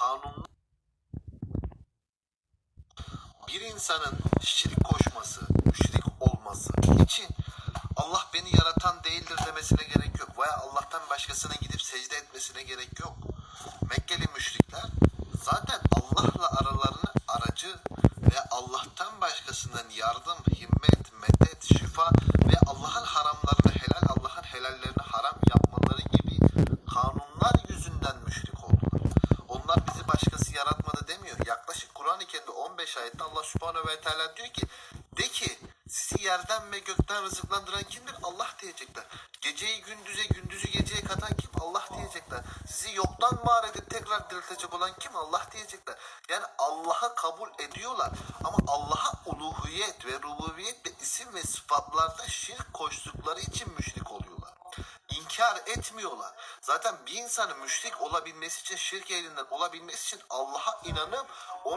kanun bir insanın şirk koşması, müşrik olması için Allah beni yaratan değildir demesine gerek yok. Veya Allah'tan başkasına gidip secde etmesine gerek yok. Mekkeli müşrikler zaten Allah'la aralarını aracı ve Allah'tan başkasından yardım, himmet, medet, şifa Kerim'de 15 ayette Allah Subhanahu ve Teala diyor ki de ki sizi yerden ve gökten rızıklandıran kimdir? Allah diyecekler. Geceyi gündüze, gündüzü geceye katan kim? Allah diyecekler. Sizi yoktan var edip tekrar diriltecek olan kim? Allah diyecekler. Yani Allah'ı kabul ediyorlar. Ama Allah'a uluhiyet ve rububiyet ve isim ve sıfatlarda şirk koştukları için müşrik oluyorlar. İnkar etmiyorlar. Zaten bir insanın müşrik olabilmesi için, şirk elinden olabilmesi için Allah'a inanıp ona